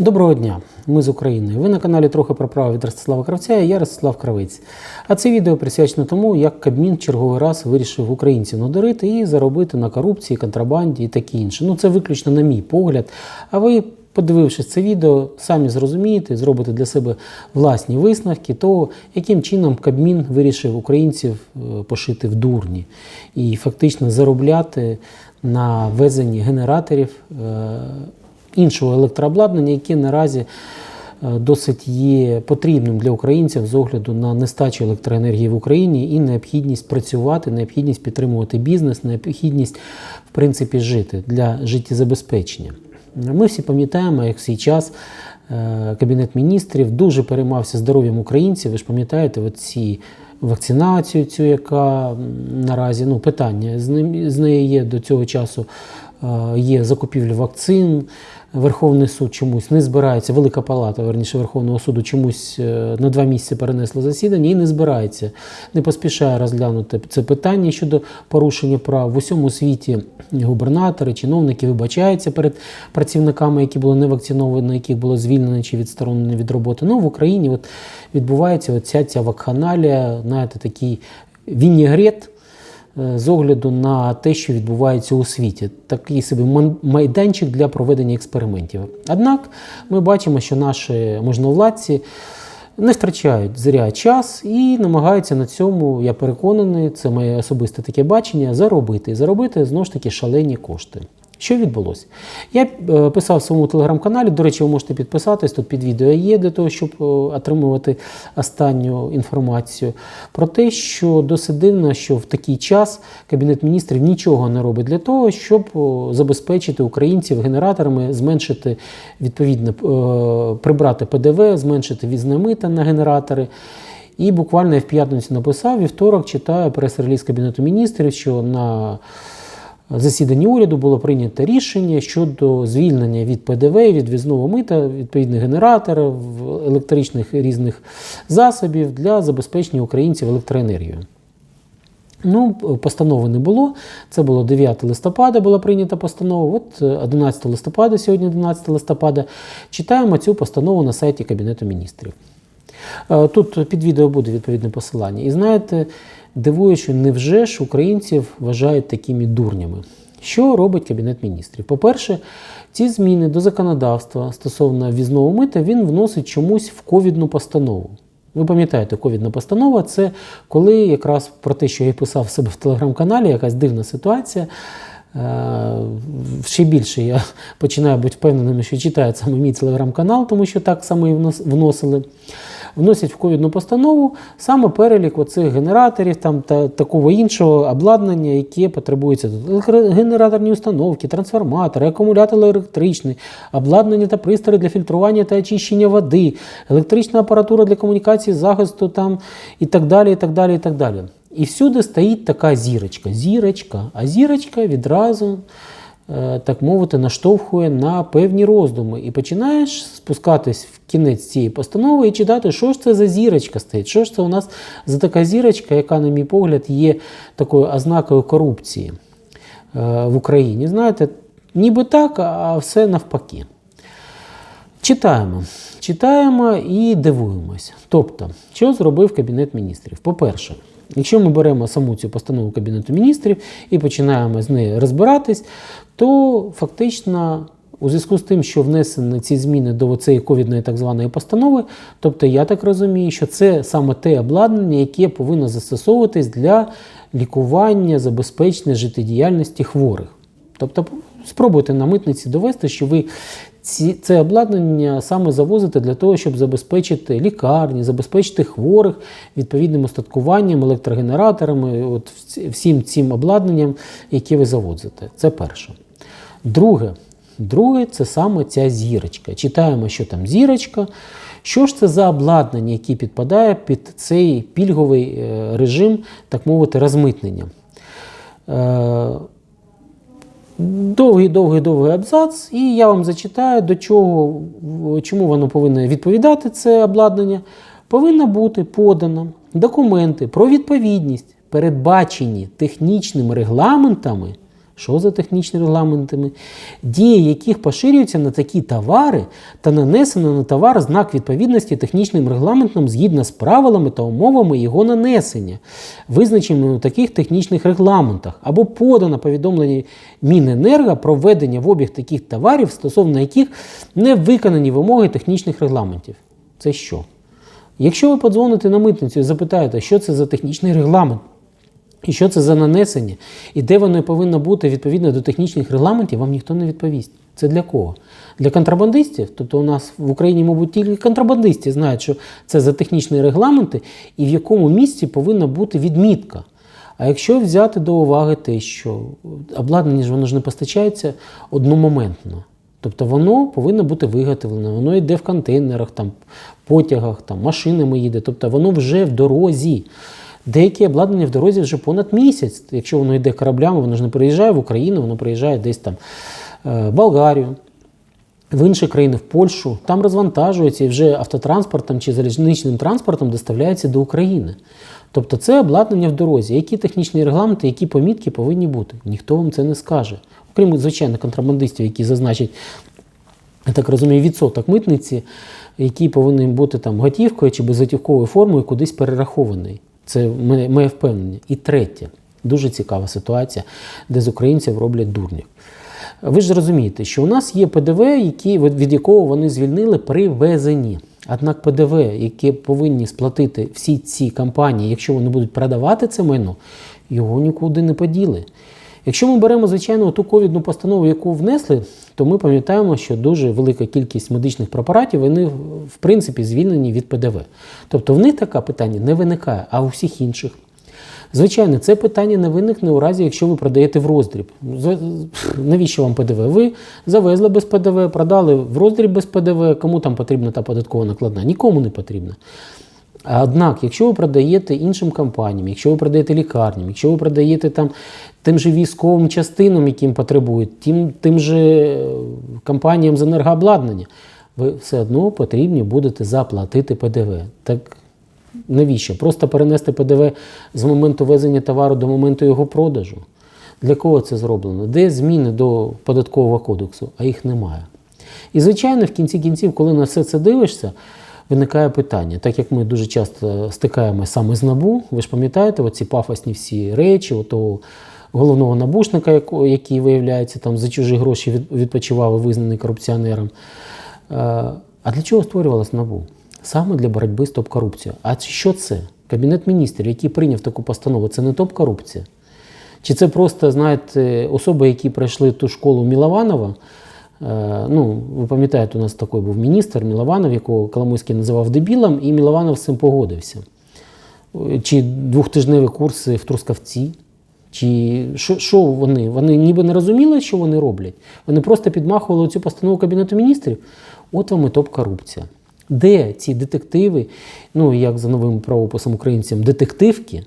Доброго дня, ми з України. Ви на каналі трохи про право від Ростислава Кравця і я Ростислав Кравець. А це відео присвячено тому, як Кабмін черговий раз вирішив українців надурити і заробити на корупції, контрабанді і таке інше. Ну це виключно на мій погляд. А ви, подивившись це відео, самі зрозумієте, зробите для себе власні висновки того, яким чином Кабмін вирішив українців е, пошити в дурні і фактично заробляти на везенні генераторів. Іншого електрообладнання, яке наразі е, досить є потрібним для українців з огляду на нестачу електроенергії в Україні і необхідність працювати, необхідність підтримувати бізнес, необхідність в принципі жити для життєзабезпечення. Ми всі пам'ятаємо, як в свій час е, Кабінет міністрів дуже переймався здоров'ям українців. Ви ж пам'ятаєте, от ці вакцинацію, цю, яка наразі ну, питання з з нею є до цього часу. Е, Є закупівля вакцин. Верховний суд чомусь не збирається, Велика Палата, верніше Верховного суду чомусь е, на два місяці перенесла засідання і не збирається, не поспішає розглянути це питання щодо порушення прав в усьому світі. Губернатори, чиновники вибачаються перед працівниками, які були не вакциновані, яких було звільнено чи відсторонено від роботи. Ну в Україні от відбувається оця ця вакханалія, знаєте, такий вінігрет з огляду на те, що відбувається у світі, такий собі майданчик для проведення експериментів. Однак ми бачимо, що наші можновладці не втрачають зря час і намагаються на цьому, я переконаний, це моє особисте таке бачення, заробити. Заробити знову ж таки шалені кошти. Що відбулося? Я е, писав в своєму телеграм-каналі. До речі, ви можете підписатись. Тут під відео є для того, щоб е, отримувати останню інформацію про те, що досить дивно, що в такий час Кабінет міністрів нічого не робить для того, щоб забезпечити українців генераторами, зменшити відповідно е, прибрати ПДВ, зменшити візне мита на генератори. І буквально я в п'ятницю написав, вівторок читаю прес-реліз Кабінету міністрів, що на засіданні уряду було прийнято рішення щодо звільнення від ПДВ, від візного мита, відповідних генераторів, електричних різних засобів для забезпечення українців електроенергією. Ну, постанови не було. Це було 9 листопада, була прийнята постанова. От е, 11 листопада, сьогодні 11 листопада, читаємо цю постанову на сайті Кабінету міністрів. Е, Тут під відео буде відповідне посилання. І знаєте, дивує, що невже ж українців вважають такими дурнями. Що робить Кабінет міністрів? По-перше, ці зміни до законодавства стосовно візного мита він вносить чомусь в ковідну постанову. Ви пам'ятаєте, ковідна постанова це коли якраз про те, що я писав себе в телеграм-каналі, якась дивна ситуація. Е, Ще більше я починаю бути впевненим, що читають саме мій телеграм-канал, тому що так само і вносили. Вносять в ковідну постанову саме перелік оцих генераторів там, та такого іншого обладнання, яке потребується тут. Генераторні установки, трансформатори, акумулятор електричний, обладнання та пристрої для фільтрування та очищення води, електрична апаратура для комунікації, захисту там, і так далі. І так далі, і так далі. І всюди стоїть така зірочка. Зірочка. А зірочка відразу е, так мовити, наштовхує на певні роздуми. І починаєш спускатись в кінець цієї постанови і читати, що ж це за зірочка стоїть, що ж це у нас за така зірочка, яка, на мій погляд, є такою ознакою корупції е, в Україні. Знаєте, ніби так, а все навпаки. Читаємо. Читаємо і дивуємося. Тобто, що зробив Кабінет міністрів? По-перше, якщо ми беремо саму цю постанову Кабінету міністрів і починаємо з нею розбиратись, то фактично. У зв'язку з тим, що внесені ці зміни до цієї ковідної так званої постанови, тобто я так розумію, що це саме те обладнання, яке повинно застосовуватись для лікування, забезпечення життєдіяльності хворих. Тобто спробуйте на митниці довести, що ви ці, це обладнання саме завозите для того, щоб забезпечити лікарні, забезпечити хворих відповідним устаткуванням, електрогенераторами, от всім цим обладнанням, яке ви завозите. Це перше. Друге, друге це саме ця зірочка. Читаємо, що там зірочка. Що ж це за обладнання, яке підпадає під цей пільговий е, режим, так мовити, розмитнення? Е, Довгий, довгий, довгий абзац, і я вам зачитаю, до чого, чому воно повинно відповідати, це обладнання. Повинно бути подано документи про відповідність, передбачені технічними регламентами Що за технічні регламентами, дії яких поширюються на такі товари та нанесено на товар знак відповідності технічним регламентом згідно з правилами та умовами його нанесення, визначеними у таких технічних регламентах, або подано повідомлення Міненерго про введення в обіг таких товарів, стосовно яких не виконані вимоги технічних регламентів. Це що? Якщо ви подзвоните на митницю і запитаєте, що це за технічний регламент, і що це за нанесення, і де воно повинно бути відповідно до технічних регламентів, вам ніхто не відповість. Це для кого? Для контрабандистів? Тобто у нас в Україні, мабуть, тільки контрабандисти знають, що це за технічні регламенти і в якому місці повинна бути відмітка. А якщо взяти до уваги те, що обладнання ж воно ж не постачається одномоментно. Тобто воно повинно бути виготовлено, воно йде в контейнерах, там, потягах, там, машинами їде, тобто воно вже в дорозі. Деякі обладнання в дорозі вже понад місяць. Якщо воно йде кораблями, воно ж не приїжджає в Україну, воно приїжджає десь там е, в Болгарію, в інші країни, в Польщу. Там розвантажується і вже автотранспортом чи залізничним транспортом доставляється до України. Тобто це обладнання в дорозі. Які технічні регламенти, які помітки повинні бути? Ніхто вам це не скаже. Окрім звичайно контрабандистів, які зазначать я так розумію, відсоток митниці, який повинен бути там готівкою чи безготівковою формою кудись перерахований. Це моє ми впевнення. І третє, дуже цікава ситуація, де з українців роблять дурнів. Ви ж розумієте, що у нас є ПДВ, які, від якого вони звільнили при везенні. Однак ПДВ, яке повинні сплатити всі ці компанії, якщо вони будуть продавати це майно, його нікуди не поділи. Якщо ми беремо, звичайно, ту ковідну постанову, яку внесли, то ми пам'ятаємо, що дуже велика кількість медичних препаратів вони в принципі звільнені від ПДВ. Тобто в них таке питання не виникає, а у всіх інших. Звичайно, це питання не виникне у разі, якщо ви продаєте в роздріб. Навіщо вам ПДВ? Ви завезли без ПДВ, продали в роздріб без ПДВ, кому там потрібна та податкова накладна? Нікому не потрібна. Однак, якщо ви продаєте іншим компаніям, якщо ви продаєте лікарням, якщо ви продаєте там тим же військовим частинам, яким потребують, тим, тим же компаніям з енергообладнання, ви все одно потрібні будете заплатити ПДВ. Так навіщо? Просто перенести ПДВ з моменту везення товару до моменту його продажу. Для кого це зроблено? Де зміни до податкового кодексу, а їх немає. І, звичайно, в кінці кінців, коли на все це дивишся, виникає питання, так як ми дуже часто стикаємося саме з набу, ви ж пам'ятаєте, оці пафосні всі речі, отого головного набушника, який, виявляється, там за чужі гроші відпочивав і визнаний корупціонером. А для чого створювалась набу? Саме для боротьби з топ-корупцією. А що це? Кабінет міністрів, який прийняв таку постанову, це не топ-корупція? Чи це просто, знаєте, особи, які пройшли ту школу Мілованова? Ну, ви пам'ятаєте, у нас такий був міністр Мілованов, якого Коломойський називав дебілом, і Мілованов з цим погодився. Чи двохтижневі курси в Трускавці? Чи що, що вони? Вони ніби не розуміли, що вони роблять. Вони просто підмахували цю постанову Кабінету міністрів. От вам і топ-корупція. Де ці детективи, ну як за новим правописом українцям, детективки,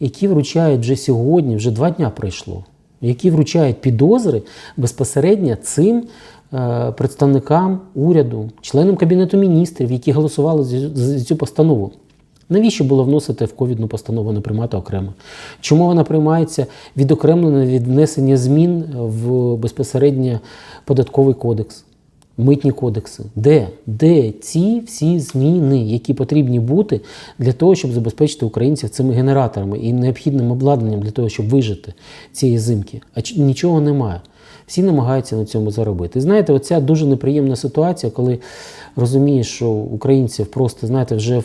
які вручають вже сьогодні, вже два дня пройшло, які вручають підозри безпосередньо цим е, представникам уряду, членам Кабінету міністрів, які голосували за, цю постанову. Навіщо було вносити в ковідну постанову не приймати окремо? Чому вона приймається відокремлено від внесення змін в безпосередньо податковий кодекс, митні кодекси? Де? Де ці всі зміни, які потрібні бути для того, щоб забезпечити українців цими генераторами і необхідним обладнанням для того, щоб вижити цієї зимки? А нічого немає. Всі намагаються на цьому заробити. І знаєте, оця дуже неприємна ситуація, коли розумієш, що українців просто знаєте, вже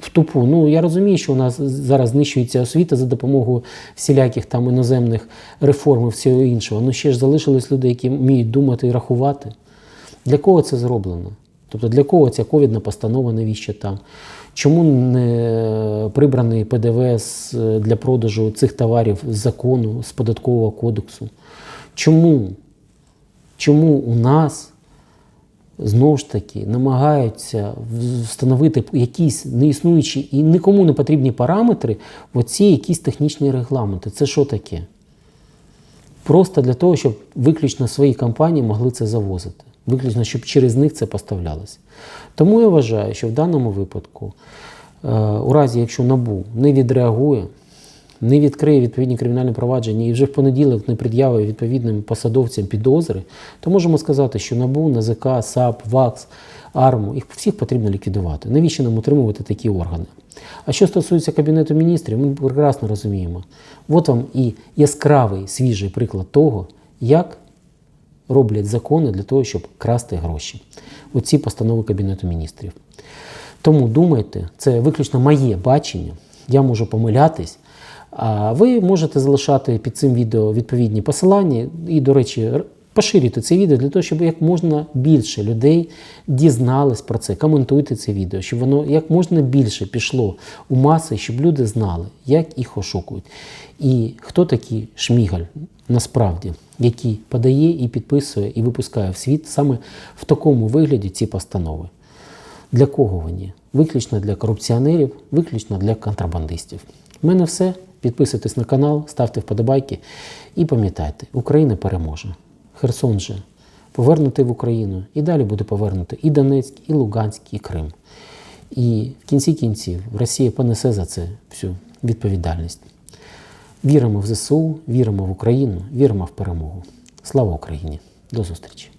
в тупу. Ну я розумію, що у нас зараз знищується освіта за допомогою всіляких там іноземних реформ і всього іншого. Ну ще ж залишились люди, які вміють думати і рахувати. Для кого це зроблено? Тобто для кого ця ковідна постанова, навіщо там? Чому не прибраний ПДВ для продажу цих товарів з закону, з податкового кодексу? Чому? Чому у нас знову ж таки намагаються встановити якісь неіснуючі і нікому не потрібні параметри в оці якісь технічні регламенти? Це що таке? Просто для того, щоб виключно свої компанії могли це завозити. Виключно, щоб через них це поставлялося. Тому я вважаю, що в даному випадку, у разі, якщо НАБУ не відреагує, не відкриє відповідні кримінальні провадження і вже в понеділок не пред'явить відповідним посадовцям підозри, то можемо сказати, що НАБУ, НАЗК, САП, ВАКС, АРМУ, їх всіх потрібно ліквідувати. Навіщо нам утримувати такі органи? А що стосується Кабінету міністрів, ми прекрасно розуміємо. От вам і яскравий свіжий приклад того, як роблять закони для того, щоб красти гроші. Оці постанови Кабінету міністрів. Тому думайте, це виключно моє бачення. Я можу помилятись. А ви можете залишати під цим відео відповідні посилання і, до речі, поширюйте це відео для того, щоб як можна більше людей дізнались про це. Коментуйте це відео, щоб воно як можна більше пішло у маси, щоб люди знали, як їх ошукують. І хто такий Шмігаль насправді, який подає і підписує і випускає в світ саме в такому вигляді ці постанови. Для кого вони? Виключно для корупціонерів, виключно для контрабандистів. У мене все. Підписуйтесь на канал, ставте вподобайки і пам'ятайте, Україна переможе. Херсон же повернутий в Україну і далі буде повернути і Донецьк, і Луганськ, і Крим. І в кінці кінців Росія понесе за це всю відповідальність. Віримо в ЗСУ, віримо в Україну, віримо в перемогу. Слава Україні! До зустрічі!